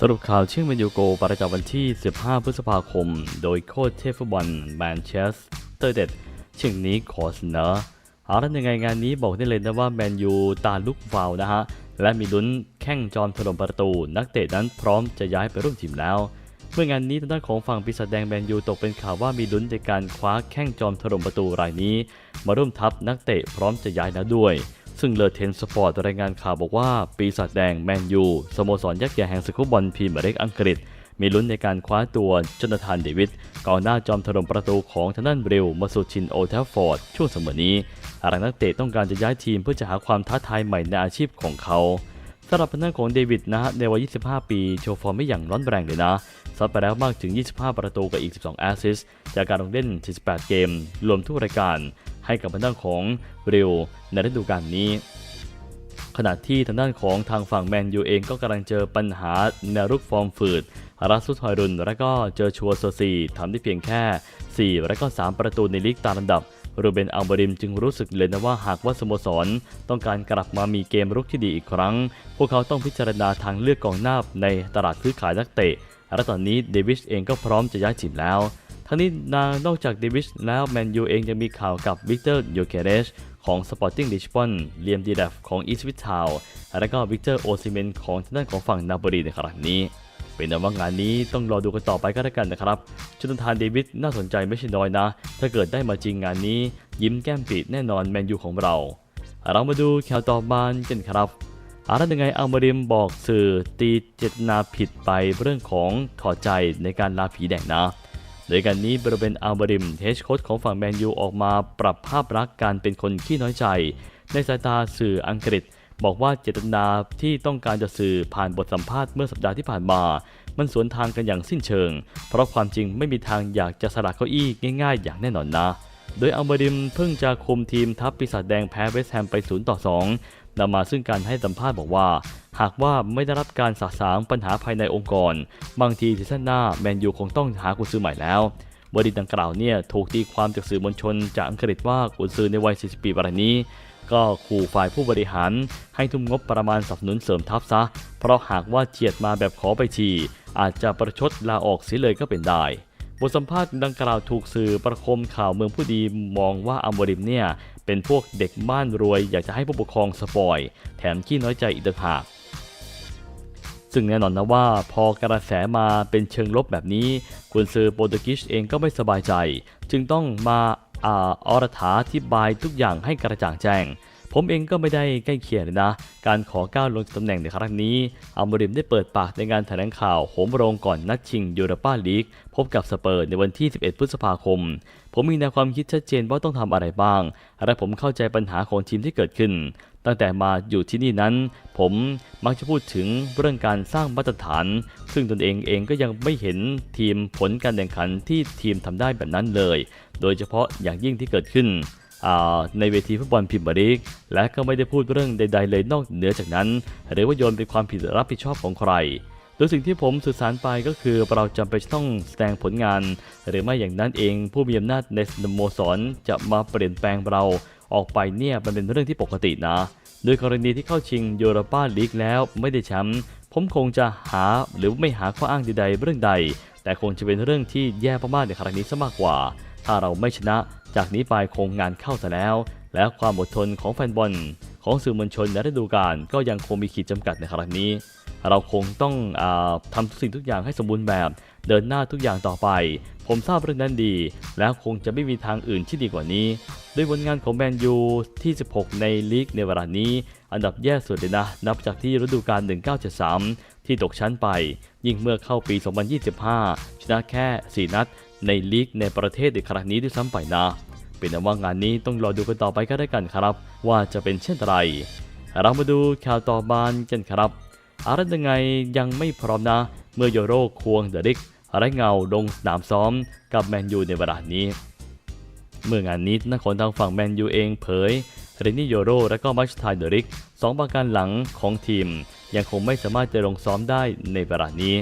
สรุปข่าวเชื่อมแมนยูโกประจำวันที่ 15 พฤษภาคม โดยโค้ชเทฟุบอลแมนเชสเตอร์เด็ดเชื่อนี้ขอเสนอเอาละยังไงงานนี้บอกได้เลยนะว่าแมนยูตาลุกฟาวนะฮะ และมีลุ้นแข่งจอมถล่มประตู นักเตะนั้นพร้อมจะย้ายไปร่วมทีมแล้ว เมื่องานนี้ทางด้านของฝั่งปีศาจแดงแมนยูตกเป็นข่าวว่ามีลุ้นในการคว้าแข้งจอมถล่มประตูรายนี้ มาร่วมทัพนักเตะพร้อมจะย้ายแล้วด้วย ซึ่งเลอเทนสปอร์ตรายงานข่าวบอกว่า ปีศาจแดงแมนยูสโมสรยักษ์ใหญ่แห่งสกุบบอลพรีเมียร์ลีกอังกฤษ มีลุ้นในการคว้าตัวจนาธานเดวิดกองหน้าจอมถล่มประตูของทางด้านบริวมาสู่ชินโอเทลฟอร์ดช่วงเสมอนี้หลังนักเตะต้องการจะย้ายทีมเพื่อจะหาความท้าทายใหม่ในอาชีพของเขาสำหรับทางด้านของเดวิดนะฮะในวัย 25 ปี โชว์ฟอร์มไม่อย่างร้อนแรงเลยนะ ซัดไปแล้วมากถึง 25 ประตูกับอีก 12 แอสซิสต์จากการลงเล่น 48 เกม รวมทุกรายการ ให้กับทางด้านของบริวในฤดูกาลนี้ ขณะที่ทางด้านของทางฝั่งแมนยูเองก็กำลังเจอปัญหาแนรุกฟอร์มฝืดรัสซุทอยรุน และก็เจอชัวโซซีทำได้เพียงแค่ 4 และก็ 3 ประตูในลีกตามลำดับรูเบนอัลบริมจึงรู้สึกเลยนะว่าหากว่าสโมสร ต้องการกลับมามีเกมรุกที่ดีอีกครั้ง พวกเขาต้องพิจารณาทางเลือกกองหน้าในตลาดซื้อขายนักเตะ และตอนนี้เดวิสเองก็พร้อมจะย้ายทีมแล้ว ทั้งนี้นางนอกจากเดวิสแล้วแมนยูเองยังมีข่าวกับวิกเตอร์โยเกเรชของสปอร์ติ้งลิชบอนเลียมดีแดฟของอีสวิททาวและก็วิกเตอร์โอซิเมนของทางด้านของฝั่งนาโปลีในครั้งนี้ เป็นแต่ว่างานนี้ต้องรอดูกันต่อไปก็แล้วกันนะครับจุนทานเดวิดน่าสนใจไม่ใช่น้อยนะ ถ้าเกิดได้มาจริงงานนี้ ยิ้มแก้มปิดแน่นอนแมนยูของเรา เรามาดูข่าวต่อมากันครับอาร์ตยังไงอัลมาริมบอกสื่อตีเจตนาผิดไปเรื่องของถอดใจในการลาผีแดงนะ โดยการนี้บริเวณอัลบริมเฮชโค้ชของฝั่งแมนยูออกมาปรับภาพลักษณ์การเป็นคนขี้น้อยใจ ในสายตาสื่ออังกฤษ บอกว่าเจตนาที่ต้องการจะสื่อผ่านบทสัมภาษณ์เมื่อสัปดาห์ที่ผ่านมา มันสวนทางกันอย่างสิ้นเชิง เพราะความจริงไม่มีทางอยากจะสละเก้าอี้ง่าย ๆ อย่างแน่นอนนะโดยอัลบริมเพิ่งจะคุมทีมทัพปีศาจแดงแพ้เวสต์แฮมไป 0 ต่อ 2 นำมาซึ่งการให้สัมภาษณ์บอกว่า หากว่าไม่ได้รับการสะสางปัญหาภายในองค์กร บางทีซีซั่นหน้าแมนยูคงต้องหากุญซือใหม่แล้วบริดังกล่าวเนี่ยถูกตีความจากสื่อมวลชนจากอังกฤษว่ากุนซือในวัย 40 ปีรายนี้ ก็ขู่ฝ่ายผู้บริหาร ให้ทุ่มงบประมาณสนับสนุนเสริมทัพซะ เพราะหากว่าเจียดมาแบบขอไปทีอาจจะประชดลาออกเสียเลยก็เป็นได้บทสัมภาษณ์ดังกล่าวถูกสื่อประคมข่าวเมืองผู้ดีมองว่าอัมบริมเนี่ย เป็นพวกเด็กบ้านรวยอยากจะให้ผู้ปกครองสปอย แถมขี้น้อยใจอีกต่างหากซึ่งแน่นอนนะว่าพอกระแสมาเป็นเชิงลบแบบนี้กุนซือโปรตุเกสเองก็ไม่สบายใจ จึงต้องมาอาอรถาที่บายทุกอย่างให้กระจ่างแจ้ง ผมเองก็ไม่ได้ใกล้เคียงเลยนะ การขอก้าวลงจากตำแหน่งในครั้งนี้อัลบริมได้เปิดปากในงานแถลงข่าวโหมโรงก่อนนัดชิงยูโรปาลีก พบกับสเปอร์ในวันที่ 11 พฤษภาคม ผมมีแนวความคิดชัดเจนว่าต้องทำอะไรบ้าง และผมเข้าใจปัญหาของทีมที่เกิดขึ้น ตั้งแต่มาอยู่ที่นี่นั้น ผมมักจะพูดถึงเรื่องการสร้างมาตรฐาน ซึ่งตนเองเองก็ยังไม่เห็นทีมผลการแข่งขันที่ทีมทำได้แบบนั้นเลย โดยเฉพาะอย่างยิ่งที่เกิดขึ้น ในเวทีฟุตบอลพรีเมียร์ลีกและก็ไม่ได้พูดเรื่องใด ๆ เลยนอกเหนือจากนั้น หรือว่าโยนเป็นความผิดรับผิดชอบของใครโดยสิ่งที่ผมสื่อสารไปก็คือเราจำเป็นต้องแสดงผลงาน หรือไม่อย่างนั้นเองผู้มีอำนาจในสโมสรจะมาเปลี่ยนแปลงเราออกไปเนี่ยมันเป็นเรื่องที่ปกตินะ โดยกรณีที่เข้าชิงยูโรปาลีกแล้วไม่ได้แชมป์ผมคงจะหาหรือไม่หาข้ออ้างใดๆเรื่องใด แต่คงจะเป็นเรื่องที่แย่มากๆในครั้งนี้ซะมากกว่า ถ้าเราไม่ชนะ จากนี้ไปคงงานเข้าซะแล้ว และความอดทนของแฟนบอลของสื่อมวลชนในฤดูกาลก็ยังคงมีขีดจำกัดในครั้งนี้ เราคงต้องอทำทุกสิ่งทุกอย่างให้สมบูรณ์แบบ เดินหน้าทุกอย่างต่อไป ผมทราบเรื่องนั้นดี แล้วคงจะไม่มีทางอื่นที่ดีกว่านี้ ด้วยผลงานของแมนยูที่ 16 ในลีกในเวลานี้ อันดับแย่สุดเลยนะ นับจากที่ฤดูกาล 1973 ที่ตกชั้นไป ยิ่งเมื่อเข้าปี 2025 ชนะแค่ 4 นัดในลีกในประเทศในครั้งนี้ด้วยซ้ำไปนะ เป็นแต่ว่างานนี้ต้องรอดูกันต่อไปก็ได้กันครับ ว่าจะเป็นเช่นไร เรามาดูข่าวต่อบานกันครับอะไรยังไงยังไม่พร้อมนะ เมื่อโยโรควงเดริกไร้เงาลงสนามซ้อมกับแมนยูในเวลานี้ เมื่องานนี้นักขนทางฝั่งแมนยูเองเผยเรนนี่โยโรและก็มัชทายเดริกสองประการหลังของทีม ยังคงไม่สามารถจะลงซ้อมได้ในเวลานี้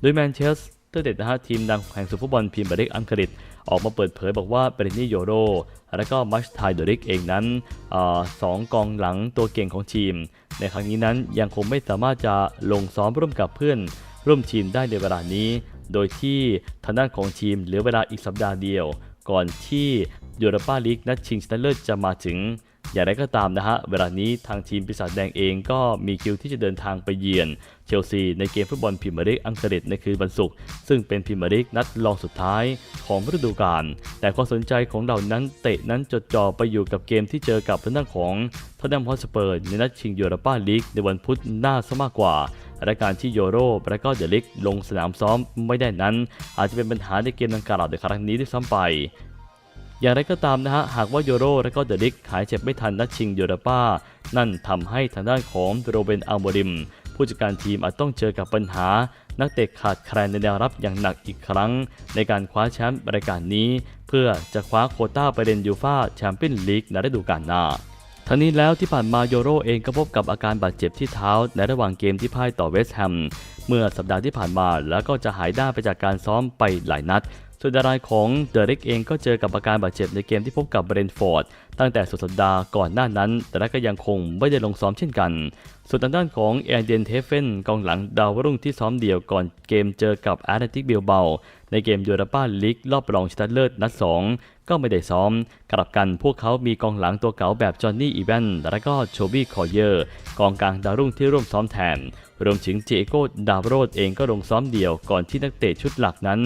โดยแมนเชส เตอร์เด็ดนะฮะทีมดังแห่งสุดฟุตบอลพรีเมียร์ลีกอังกฤษออกมาเปิดเผยบอกว่าเบรนนี่โยโรและก็มัชไทโดริกเองนั้นอสองกองหลังตัวเก่งของทีม ในครั้งนี้นั้นยังคงไม่สามารถจะลงซ้อมร่วมกับเพื่อน ร่วมทีมได้ในเวลานี้ โดยที่ทางด้านของทีมเหลือเวลาอีกสัปดาห์เดียว ก่อนที่ยูโรปาลีกนัดชิงชนะเลิศจะมาถึง อย่างไรก็ตามนะฮะ เวลานี้ทางทีมปีศาจแดงเองก็มีคิวที่จะเดินทางไปเยือนเชลซีในเกมฟุตบอลพรีเมียร์ลีกอังกฤษในคืนวันศุกร์ซึ่งเป็นพรีเมียร์ลีกนัดรองสุดท้ายของฤดูกาลแต่ความสนใจของเรานั้นเตะนั้นจดจ่อไปอยู่กับเกมที่เจอกับทางด้านของทอตแนมฮอตสเปอร์ในนัดชิงยูโรปาลีกในวันพุธหน้าซะมากกว่าและการที่โยโรและก็เดลิกลงสนามซ้อมไม่ได้นั้น อาจจะเป็นปัญหาในเกมดังกล่าวในครั้งนี้ด้วยซ้ำไป อย่างไรก็ตามนะฮะ หากว่าโยโรและก็เดลิกหายเจ็บไม่ทันนัดชิงยูโรป้า นั่นทำให้ทางด้านของโรเบนอัลโมริม ผู้จัดการทีมอาจต้องเจอกับปัญหา นักเตะขาดแคลนในแนวรับอย่างหนักอีกครั้ง ในการคว้าแชมป์รายการนี้ เพื่อจะคว้าโคต้าไปเล่นยูฟ่าแชมเปี้ยนลีกในฤดูกาลหน้าทั้งนี้แล้วที่ผ่านมาโยโรเองก็พบกับอาการบาดเจ็บที่เท้า ในระหว่างเกมที่พ่ายต่อเวสต์แฮม เมื่อสัปดาห์ที่ผ่านมาแล้วก็จะหายได้ไปจากการซ้อมไปหลายนัด ส่วนดารายของเดริกเองก็เจอกับอาการบาดเจ็บในเกมที่พบกับเบรนฟอร์ดตั้งแต่สุดสัปดาห์ก่อนหน้านั้น แต่ก็ยังคงไม่ได้ลงซ้อมเช่นกัน ส่วนทางด้านของเอเดนเทเฟนกองหลังดาวรุ่งที่ซ้อมเดี่ยวก่อนเกมเจอกับแอตเลติกเบลเบาในเกมยูโรปาลีกรอบรองชนะเลิศนัด 2 ก็ไม่ได้ซ้อม กลับกันพวกเขามีกองหลังตัวเก่าแบบจอห์นนี่อีแวนและก็โชบี้คอเยอร์ กองกลางดาวรุ่งที่ร่วมซ้อมแทน รวมถึงเจโก้ดาวโรดเองก็ลงซ้อมเดี่ยวก่อนที่นักเตะชุดหลักนั้น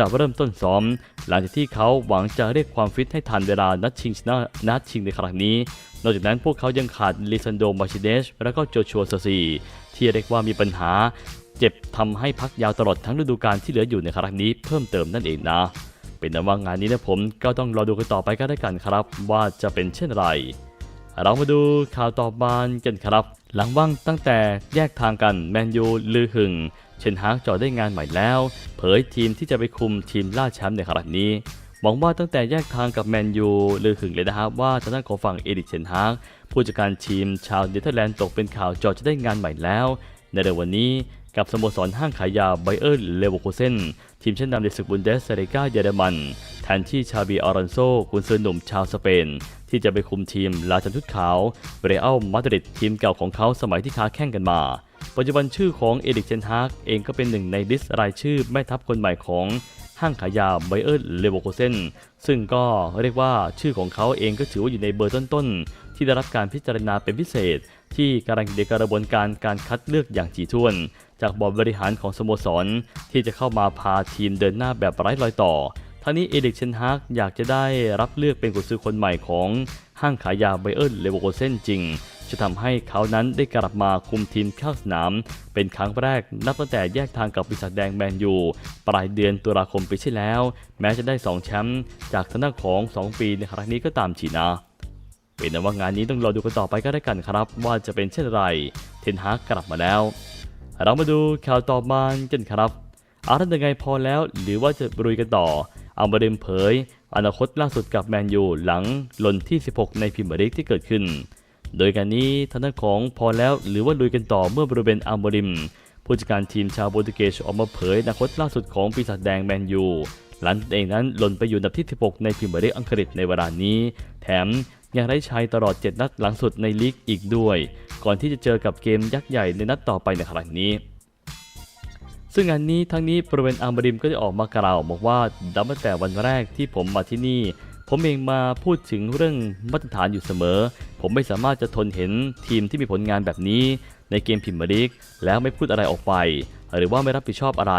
จะเริ่มต้นซ้อม หลังจากที่เขาหวังจะเรียกความฟิตให้ทันเวลานัดชิงชนะนัดชิงในครั้งนี้ นอกจากนั้นพวกเขายังขาดลิซันโดมาชิเดชและก็โจชัวซาซีที่เรียกว่ามีปัญหา เจ็บทำให้พักยาวตลอดทั้งฤดูกาลที่เหลืออยู่ในครั้งนี้เพิ่มเติมนั่นเองนะ เป็นนว่างานนี้นะผมก็ต้องรอดูกันต่อไปก็ได้กันครับ ว่าจะเป็นเช่นไร เรามาดูข่าวต่อมากันครับ หลังว่างตั้งแต่แยกทางกันแมนยูลือหึง เชนฮากจอได้งานใหม่แล้ว เผยทีมที่จะไปคุมทีมล่าแชมป์ในครั้งนี้มองว่าตั้งแต่แยกทางกับแมนยูลือหึงเลยนะครับว่าทางด้านของฝั่งเอดิกเชนฮากผู้จัดการทีมชาวเนเธอร์แลนด์ตกเป็นข่าวจอจะได้งานใหม่แล้ว ในเร็ววันนี้กับสโมสรห้างขายยาไบเออร์เลเวอร์คูเซนทีมชั้นนำในศึกบุนเดสเซเรกาเยอรมัน นที่ชาบีออรันโซกุนซือหนุ่มชาวสเปน ที่จะไปคุมทีมลาจันทุดขาวเรอัลมาดริดทีมเก่าของเขาสมัยที่ค้าแข่งกันมา ปัจจุบันชื่อของเอริกเชนฮากเองก็เป็นหนึ่งในลิสต์รายชื่อแม่ทัพคนใหม่ของห้างขายยาไบเออร์เลวอร์คูเซนซึ่งก็เรียกว่าชื่อของเขาเองก็ถือว่าอยู่ในเบอร์ต้นๆ ที่ได้รับการพิจารณาเป็นพิเศษ ที่กำลังอยู่ในกระบวนการการคัดเลือกอย่างถี่ถ้วน จากบอร์ดบริหารของสโมสร ที่จะเข้ามาพาทีมเดินหน้าแบบไร้รอยต่อ ทั้งนี้เอริกเชนฮากอยากจะได้รับเลือกเป็นกุญซือคนใหม่ของห้างขายยาไบเออร์เลเวอร์โกเซนจริง จะทำให้เขานั้นได้กลับมาคุมทีมเข้าสนาม เป็นครั้งแรกนับตั้งแต่แยกทางกับปีศาจแดงแมนยูปลายเดือนตุลาคมปีที่แล้ว แม้จะได้ 2 แชมป์จากทางด้านของ 2 ปีในครั้งนี้ก็ตามฉีนะเป็นว่างานนี้ต้องรอดูกันต่อไปก็ได้กันครับ ว่าจะเป็นเช่นไรเทนฮากกลับมาแล้ว เรามาดูข่าวต่อมากันครับอาร์ตยังไงพอแล้ว หรือว่าจะรุยกันต่อ อามาเดิมเผย อนาคตล่าสุดกับแมนยูหลังหล่นที่ 16 ในพรีเมียร์ลีกที่เกิดขึ้น โดยการนี้ทางด้านของพอแล้วหรือว่าลุยกันต่อเมื่อบริเวณอัลโมริม ผู้จัดการทีมชาวโปรตุเกสออกมาเผยอนาคตล่าสุดของปีศาจแดงแมนยูหลังเองนั้นหล่นไปอยู่อันดับที่ 16 ในพรีเมียร์ลีกอังกฤษในเวลานี้ แถมยังได้ชัยตลอด 7 นัดหลังสุดในลีกอีกด้วย ก่อนที่จะเจอกับเกมยักษ์ใหญ่ในนัดต่อไปในครั้งนี้ ซึ่งงานนี้ทั้งนี้บริเวณอัมาริมก็ได้ออกมากล่าวบอกว่าดับตั้งแต่วันแรกที่ผมมาที่นี่ ผมเองมาพูดถึงเรื่องมาตรฐานอยู่เสมอ ผมไม่สามารถจะทนเห็นทีมที่มีผลงานแบบนี้ ในเกมพรีเมียร์ลีกแล้วไม่พูดอะไรออกไป หรือว่าไม่รับผิดชอบอะไร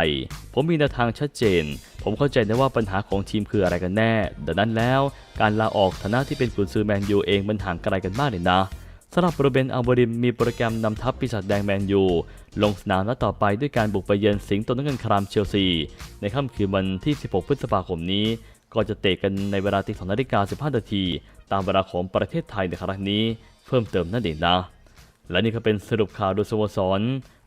ผมมีแนวทางชัดเจน ผมเข้าใจนะว่าปัญหาของทีมคืออะไรกันแน่ ดังนั้นแล้ว การลาออกฐานะที่เป็นกุนซือแมนยูเองมันห่างไกลกันมากเลยนะ สำหรับโรเบนอัลบริมมีโปรแกรมนำทัพปีศาจแดงแมนยู ลงสนามนัดต่อไปด้วยการบุกไปเยือนสิงห์โตนักเงินครามเชลซี ในค่ำคืนวันที่ 16 พฤษภาคมนี้ ก็จะเตะกันในเวลาตี2นาฬิกา15นาทีตามเวลาของประเทศไทยในครั้งนี้เพิ่มเติมนั่นเองนะ และนี่ก็เป็นสรุปข่าวโดยสโมสร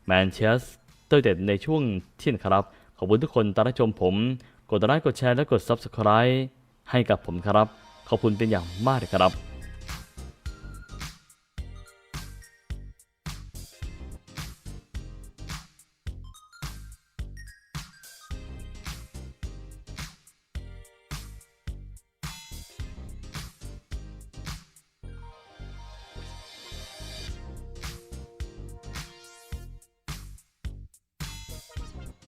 แมนเชสเตอร์เด็ดในช่วงเที่ยงครับ ขอบคุณทุกคนที่รับชมผม กดไลค์กดแชร์และกด Subscribe ให้กับผมครับ ขอบคุณเป็นอย่างมากเลยครับ